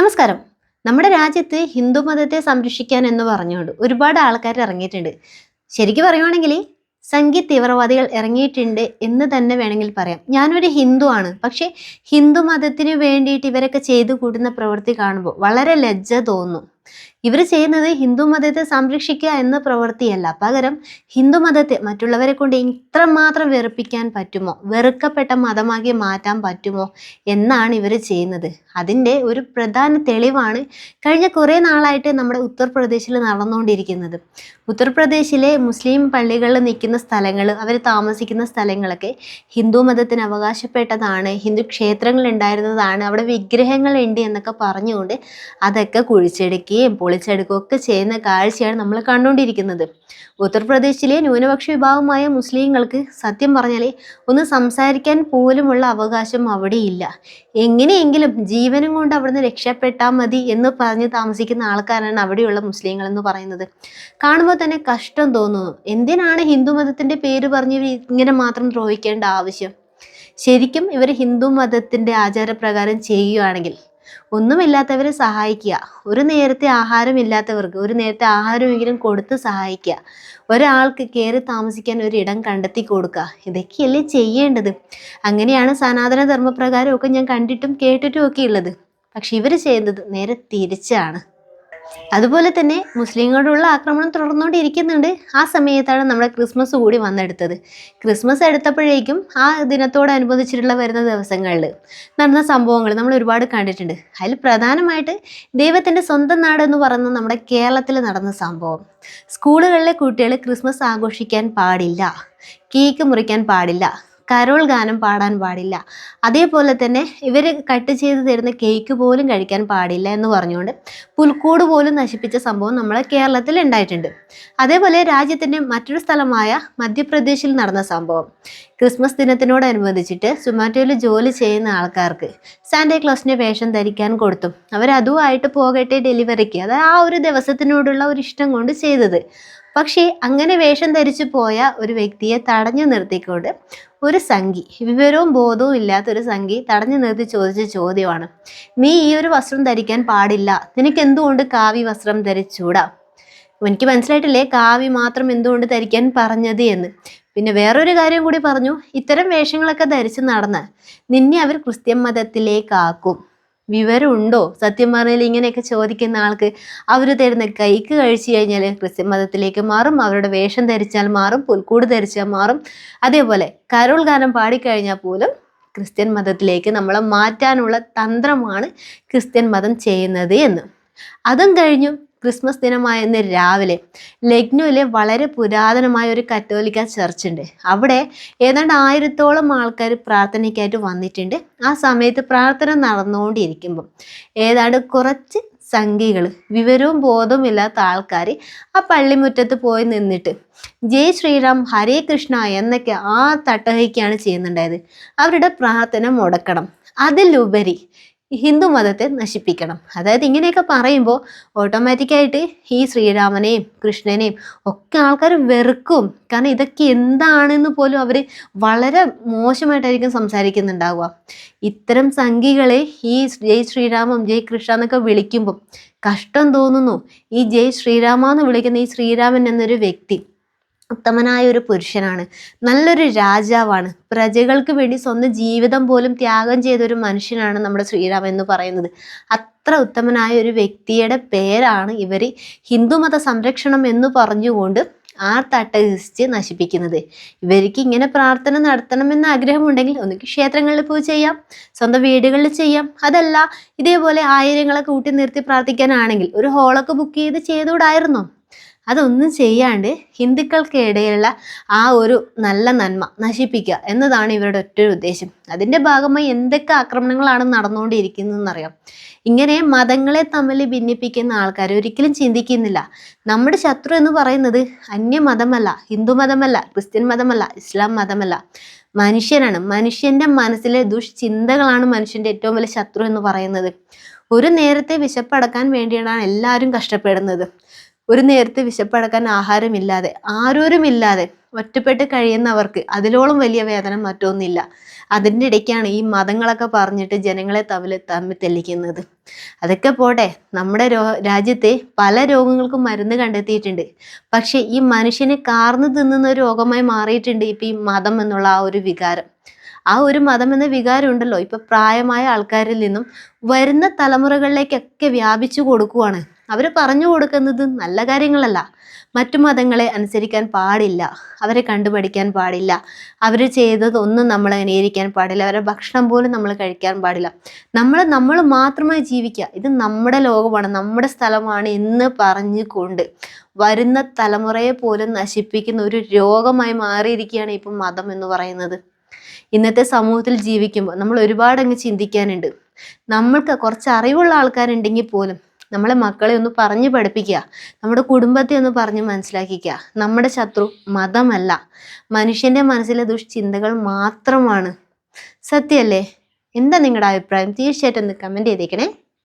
നമസ്കാരം. നമ്മുടെ രാജ്യത്ത് ഹിന്ദു മതത്തെ സംരക്ഷിക്കാൻ എന്ന് പറഞ്ഞുകൊണ്ട് ഒരുപാട് ആൾക്കാർ ഇറങ്ങിയിട്ടുണ്ട്. ശരിക്കും പറയുവാണെങ്കിൽ സംഘി തീവ്രവാദികൾ ഇറങ്ങിയിട്ടുണ്ട് എന്ന് തന്നെ വേണമെങ്കിൽ പറയാം. ഞാനൊരു ഹിന്ദു ആണ്. പക്ഷേ ഹിന്ദു മതത്തിന് വേണ്ടിയിട്ട് ഇവരൊക്കെ ചെയ്തു കൂടുന്ന പ്രവൃത്തി കാണുമ്പോൾ വളരെ ലജ്ജ തോന്നും. ഇവർ ചെയ്യുന്നത് ഹിന്ദു മതത്തെ സംരക്ഷിക്കുക എന്ന പ്രവൃത്തിയല്ല. പകരം ഹിന്ദു മതത്തെ മറ്റുള്ളവരെ കൊണ്ട് ഇത്രമാത്രം വെറുപ്പിക്കാൻ പറ്റുമോ? വെറുക്കപ്പെട്ട മതമാക്കി മാറ്റാൻ പറ്റുമോ? എന്നാണ് ഇവർ ചെയ്യുന്നത്. അതിന്റെ ഒരു പ്രധാന തെളിവാണ് കഴിഞ്ഞ കുറേ നാളായിട്ട് നമ്മുടെ ഉത്തർപ്രദേശിൽ നടന്നുകൊണ്ടിരിക്കുന്നത് ഉത്തർപ്രദേശിലെ മുസ്ലിം പള്ളികളിൽ നിൽക്കുന്ന സ്ഥലങ്ങൾ അവർ താമസിക്കുന്ന സ്ഥലങ്ങളൊക്കെ ഹിന്ദു മതത്തിന് അവകാശപ്പെട്ടതാണ്. ഹിന്ദു ക്ഷേത്രങ്ങൾ ഉണ്ടായിരുന്നതാണ്. അവിടെ വിഗ്രഹങ്ങൾ ഉണ്ട് എന്നൊക്കെ പറഞ്ഞുകൊണ്ട് അതൊക്കെ കുഴിച്ചെടുക്കുകയും പൊളിച്ചെടുക്കുകയും ഒക്കെ ചെയ്യുന്ന കാഴ്ചയാണ് നമ്മൾ കണ്ടുകൊണ്ടിരിക്കുന്നത്. ഉത്തർപ്രദേശിലെ ന്യൂനപക്ഷ വിഭാഗമായ മുസ്ലിങ്ങൾക്ക് സത്യം പറഞ്ഞാൽ ഒന്ന് സംസാരിക്കാൻ പോലുമുള്ള അവകാശം അവിടെയില്ല. എങ്ങനെയെങ്കിലും ജീവനും കൊണ്ട് അവിടുന്ന് രക്ഷപ്പെട്ടാൽ മതി എന്ന് പറഞ്ഞ് താമസിക്കുന്ന ആൾക്കാരാണ് അവിടെയുള്ള മുസ്ലിങ്ങൾ എന്ന് പറയുന്നത്. കാണുമ്പോൾ തന്നെ കഷ്ടം തോന്നുന്നു. എന്തിനാണ് ഹിന്ദു മതത്തിന്റെ പേര് പറഞ്ഞ് ഇങ്ങനെ മാത്രം ദ്രോഹിക്കേണ്ട ആവശ്യം? ശരിക്കും ഇവർ ഹിന്ദു മതത്തിന്റെ ആചാരപ്രകാരം ചെയ്യുകയാണെങ്കിൽ ഒന്നുമില്ലാത്തവരെ സഹായിക്കുക. ഒരു നേരത്തെ ആഹാരമില്ലാത്തവർക്ക് ഒരു നേരത്തെ ആഹാരമെങ്കിലും കൊടുത്ത് സഹായിക്കുക. ഒരാൾക്ക് കയറി താമസിക്കാൻ ഒരു ഇടം കണ്ടെത്തി കൊടുക്കുക. ഇതൊക്കെയല്ലേ ചെയ്യേണ്ടത്? അങ്ങനെയാണ് സനാതന ധർമ്മപ്രകാരമൊക്കെ ഞാൻ കണ്ടിട്ടും കേട്ടിട്ടും ഒക്കെ ഉള്ളത്. പക്ഷെ ഇവർ ചെയ്യുന്നത് നേരെ തിരിച്ചാണ്. അതുപോലെ തന്നെ മുസ്ലിങ്ങളോടുള്ള ആക്രമണം തുടർന്നുകൊണ്ടിരിക്കുന്നുണ്ട്. ആ സമയത്താണ് നമ്മുടെ ക്രിസ്മസ് കൂടി വന്നെടുത്തത്. ക്രിസ്മസ് എടുത്തപ്പോഴേക്കും ആ ദിനത്തോടനുബന്ധിച്ചിട്ടുള്ള വരുന്ന ദിവസങ്ങളിൽ നടന്ന സംഭവങ്ങൾ നമ്മൾ ഒരുപാട് കണ്ടിട്ടുണ്ട്. അതിൽ പ്രധാനമായിട്ട് ദൈവത്തിന്റെ സ്വന്തം നാട് എന്ന് പറയുന്ന നമ്മുടെ കേരളത്തിൽ നടന്ന സംഭവം. സ്കൂളുകളിലെ കുട്ടികൾ ക്രിസ്മസ് ആഘോഷിക്കാൻ പാടില്ല. കേക്ക് മുറിക്കാൻ പാടില്ല. കരോൾ ഗാനം പാടാൻ പാടില്ല. അതേപോലെ തന്നെ ഇവർ കട്ട് ചെയ്ത് തരുന്ന കേക്ക് പോലും കഴിക്കാൻ പാടില്ല എന്ന് പറഞ്ഞുകൊണ്ട് പുൽക്കൂട് പോലും നശിപ്പിച്ച സംഭവം നമ്മളെ കേരളത്തിൽ ഉണ്ടായിട്ടുണ്ട്. അതേപോലെ രാജ്യത്തിന്റെ മറ്റൊരു സ്ഥലമായ മധ്യപ്രദേശിൽ നടന്ന സംഭവം. ക്രിസ്മസ് ദിനത്തിനോടനുബന്ധിച്ചിട്ട് സുമാറ്റോയിൽ ജോലി ചെയ്യുന്ന ആൾക്കാർക്ക് സാന്റേ ക്ലോസിന്റെ വേഷം ധരിക്കാൻ കൊടുത്തു അവരതുമായിട്ട് പോകട്ടെ ഡെലിവറിക്ക് അത് ആ ഒരു ദിവസത്തിനോടുള്ള ഒരു ഇഷ്ടം കൊണ്ട് ചെയ്തത്. പക്ഷേ അങ്ങനെ വേഷം ധരിച്ചു പോയ ഒരു വ്യക്തിയെ തടഞ്ഞു നിർത്തിക്കൊണ്ട് ഒരു സംഘി വിവരവും ബോധവും ഇല്ലാത്ത ഒരു സംഘി തടഞ്ഞു നിർത്തി ചോദിച്ച ചോദ്യമാണ് നീ ഈ ഒരു വസ്ത്രം ധരിക്കാൻ പാടില്ല നിനക്ക് എന്തുകൊണ്ട് കാവി വസ്ത്രം ധരിച്ചൂടാ? എനിക്ക് മനസ്സിലായിട്ടില്ലേ കാവി മാത്രം എന്തുകൊണ്ട് ധരിക്കാൻ പറഞ്ഞത് എന്ന്? പിന്നെ വേറൊരു കാര്യം കൂടി പറഞ്ഞു ഇത്തരം വേഷങ്ങളൊക്കെ ധരിച്ച് നടന്ന് നിന്നെ അവർ ക്രിസ്ത്യൻ മതത്തിലേക്കാക്കും വിവരമുണ്ടോ? സത്യം പറഞ്ഞാൽ ഇങ്ങനെയൊക്കെ ചോദിക്കുന്ന ആൾക്ക് അവർ തരുന്ന കൈക്ക് കഴിച്ചു കഴിഞ്ഞാൽ ക്രിസ്ത്യൻ മതത്തിലേക്ക് മാറും അവരുടെ വേഷം ധരിച്ചാൽ മാറും പുൽക്കൂട് ധരിച്ചാൽ മാറും. അതേപോലെ കരോൾ ഗാനം പാടിക്കഴിഞ്ഞാൽ പോലും ക്രിസ്ത്യൻ മതത്തിലേക്ക് നമ്മളെ മാറ്റാനുള്ള തന്ത്രമാണ് ക്രിസ്ത്യൻ മതം ചെയ്യുന്നത് എന്ന്. അതും കഴിഞ്ഞു. ക്രിസ്മസ് ദിനമായ ഇന്ന് രാവിലെ ലക്നൗവിലെ വളരെ പുരാതനമായ ഒരു കത്തോലിക്ക ചർച്ച് ഉണ്ട്. അവിടെ ഏതാണ്ട് ആയിരത്തോളം ആൾക്കാർ പ്രാർത്ഥനയ്ക്കായിട്ട് വന്നിട്ടുണ്ട്. ആ സമയത്ത് പ്രാർത്ഥന നടന്നുകൊണ്ടിരിക്കുമ്പം ഏതാണ്ട് കുറച്ച് സംഖ്യകൾ വിവരവും ബോധവും ഇല്ലാത്ത ആൾക്കാർ ആ പള്ളിമുറ്റത്ത് പോയി നിന്നിട്ട് ജയ് ശ്രീറാം ഹരേ കൃഷ്ണ എന്നൊക്കെ ആ തട്ടഹയ്ക്കാണ് ചെയ്യുന്നുണ്ടായത്. അവരുടെ പ്രാർത്ഥന മുടക്കണം. അതിലുപരി ഹിന്ദു മതത്തെ നശിപ്പിക്കണം. അതായത് ഇങ്ങനെയൊക്കെ പറയുമ്പോൾ ഓട്ടോമാറ്റിക്കായിട്ട് ഈ ശ്രീരാമനെയും കൃഷ്ണനെയും ഒക്കെ ആൾക്കാർ വെറുക്കും. കാരണം ഇതൊക്കെ എന്താണെന്ന് പോലും അവർ വളരെ മോശമായിട്ടായിരിക്കും സംസാരിക്കുന്നുണ്ടാവുക. ഇത്തരം സംഘികളെ ഈ ജയ് ശ്രീരാമം ജയ് കൃഷ്ണ എന്നൊക്കെ വിളിക്കുമ്പം കഷ്ടം തോന്നുന്നു. ഈ ജയ് ശ്രീരാമ എന്ന് വിളിക്കുന്ന ഈ ശ്രീരാമൻ എന്നൊരു വ്യക്തി ഉത്തമനായ ഒരു പുരുഷനാണ്. നല്ലൊരു രാജാവാണ്. പ്രജകൾക്ക് വേണ്ടി സ്വന്തം ജീവിതം പോലും ത്യാഗം ചെയ്ത ഒരു മനുഷ്യനാണ് നമ്മുടെ ശ്രീരാമൻ എന്ന് പറയുന്നത്. അത്ര ഉത്തമനായ ഒരു വ്യക്തിയുടെ പേരാണ് ഇവർ ഹിന്ദുമത സംരക്ഷണം എന്ന് പറഞ്ഞുകൊണ്ട് ആർത്തട്ടഹസിച്ച് നശിപ്പിക്കുന്നത്. ഇവർക്ക് ഇങ്ങനെ പ്രാർത്ഥന നടത്തണമെന്ന് ആഗ്രഹമുണ്ടെങ്കിൽ ഒന്നുകിൽ ക്ഷേത്രങ്ങളിൽ പോയി ചെയ്യാം സ്വന്തം വീടുകളിൽ ചെയ്യാം. അതല്ല ഇതേപോലെ ആയിരങ്ങളെ കൂട്ടി നിർത്തി പ്രാർത്ഥിക്കാനാണെങ്കിൽ ഒരു ഹോളൊക്കെ ബുക്ക് ചെയ്ത് ചെയ്തുകൂടായിരുന്നോ? അതൊന്നും ചെയ്യാണ്ട് ഹിന്ദുക്കൾക്കിടയിലുള്ള ആ ഒരു നല്ല നന്മ നശിപ്പിക്കുക എന്നതാണ് ഇവരുടെ ഒറ്റൊരു ഉദ്ദേശം. അതിന്റെ ഭാഗമായി എന്തൊക്കെ ആക്രമണങ്ങളാണ് നടന്നുകൊണ്ടിരിക്കുന്നതെന്നറിയാം. ഇങ്ങനെ മതങ്ങളെ തമ്മിൽ ഭിന്നിപ്പിക്കുന്ന ആൾക്കാർ ഒരിക്കലും ചിന്തിക്കുന്നില്ല. നമ്മുടെ ശത്രു എന്ന് പറയുന്നത് അന്യമതമല്ല ഹിന്ദു മതമല്ല ക്രിസ്ത്യൻ മതമല്ല ഇസ്ലാം മതമല്ല. മനുഷ്യനാണ് മനുഷ്യന്റെ മനസ്സിലെ ദുഷ്ചിന്തകളാണ് മനുഷ്യന്റെ ഏറ്റവും വലിയ ശത്രു എന്ന് പറയുന്നത്. ഒരു നേരത്തെ വിശപ്പടക്കാൻ വേണ്ടിയാണ് എല്ലാവരും കഷ്ടപ്പെടുന്നത്. ഒരു നേരത്തെ വിശപ്പടക്കാൻ ആഹാരമില്ലാതെ ആരോരുമില്ലാതെ ഒറ്റപ്പെട്ട് കഴിയുന്നവർക്ക് അതിലോളം വലിയ വേദന മറ്റൊന്നില്ല. അതിന്റെ ഇടയ്ക്കാണ് ഈ മതങ്ങളൊക്കെ പറഞ്ഞിട്ട് ജനങ്ങളെ തമ്മിൽ തമ്മിൽ തെല്ലിക്കുന്നത് അതൊക്കെ പോട്ടെ നമ്മുടെ രോ രാജ്യത്തെ പല രോഗങ്ങൾക്കും മരുന്ന് കണ്ടെത്തിയിട്ടുണ്ട്. പക്ഷേ ഈ മനുഷ്യനെ കാർന്നു തിന്നുന്ന ഒരു രോഗമായി മാറിയിട്ടുണ്ട് ഇപ്പം ഈ മതം എന്നുള്ള ആ ഒരു വികാരം. ആ ഒരു മതം എന്ന വികാരം ഉണ്ടല്ലോ ഇപ്പം പ്രായമായ ആൾക്കാരിൽ നിന്നും വരുന്ന തലമുറകളിലേക്കൊക്കെ വ്യാപിച്ചു കൊടുക്കുവാണ് അവർ പറഞ്ഞു കൊടുക്കുന്നത് നല്ല കാര്യങ്ങളല്ല. മറ്റു മതങ്ങളെ അനുസരിക്കാൻ പാടില്ല. അവരെ കണ്ടുപഠിക്കാൻ പാടില്ല. അവർ ചെയ്തതൊന്നും നമ്മൾ അനുകരിക്കാൻ പാടില്ല. അവരുടെ ഭക്ഷണം പോലും നമ്മൾ കഴിക്കാൻ പാടില്ല. നമ്മൾ നമ്മൾ മാത്രമായി ജീവിക്കുക. ഇത് നമ്മുടെ ലോകമാണ്. നമ്മുടെ സ്ഥലമാണ് എന്ന് പറഞ്ഞുകൊണ്ട് വരുന്ന തലമുറയെ പോലും നശിപ്പിക്കുന്ന ഒരു രോഗമായി മാറിയിരിക്കുകയാണ് ഇപ്പം മതം എന്ന് പറയുന്നത്. ഇന്നത്തെ സമൂഹത്തിൽ ജീവിക്കുമ്പോൾ നമ്മൾ ഒരുപാട് അങ്ങ് ചിന്തിക്കാനുണ്ട്. നമ്മൾക്ക് കുറച്ച് അറിവുള്ള ആൾക്കാരുണ്ടെങ്കിൽ പോലും നമ്മളെ മക്കളെ ഒന്ന് പറഞ്ഞ് പഠിപ്പിക്കുക. നമ്മുടെ കുടുംബത്തെ ഒന്ന് പറഞ്ഞ് മനസ്സിലാക്കിക്കുക. നമ്മുടെ ശത്രു മതമല്ല. മനുഷ്യന്റെ മനസ്സിലെ ദുഷ്ചിന്തകൾ മാത്രമാണ്. സത്യമല്ലേ? എന്താ നിങ്ങളുടെ അഭിപ്രായം? തീർച്ചയായിട്ടും ഒന്ന് കമന്റ് ചെയ്തേക്കണേ.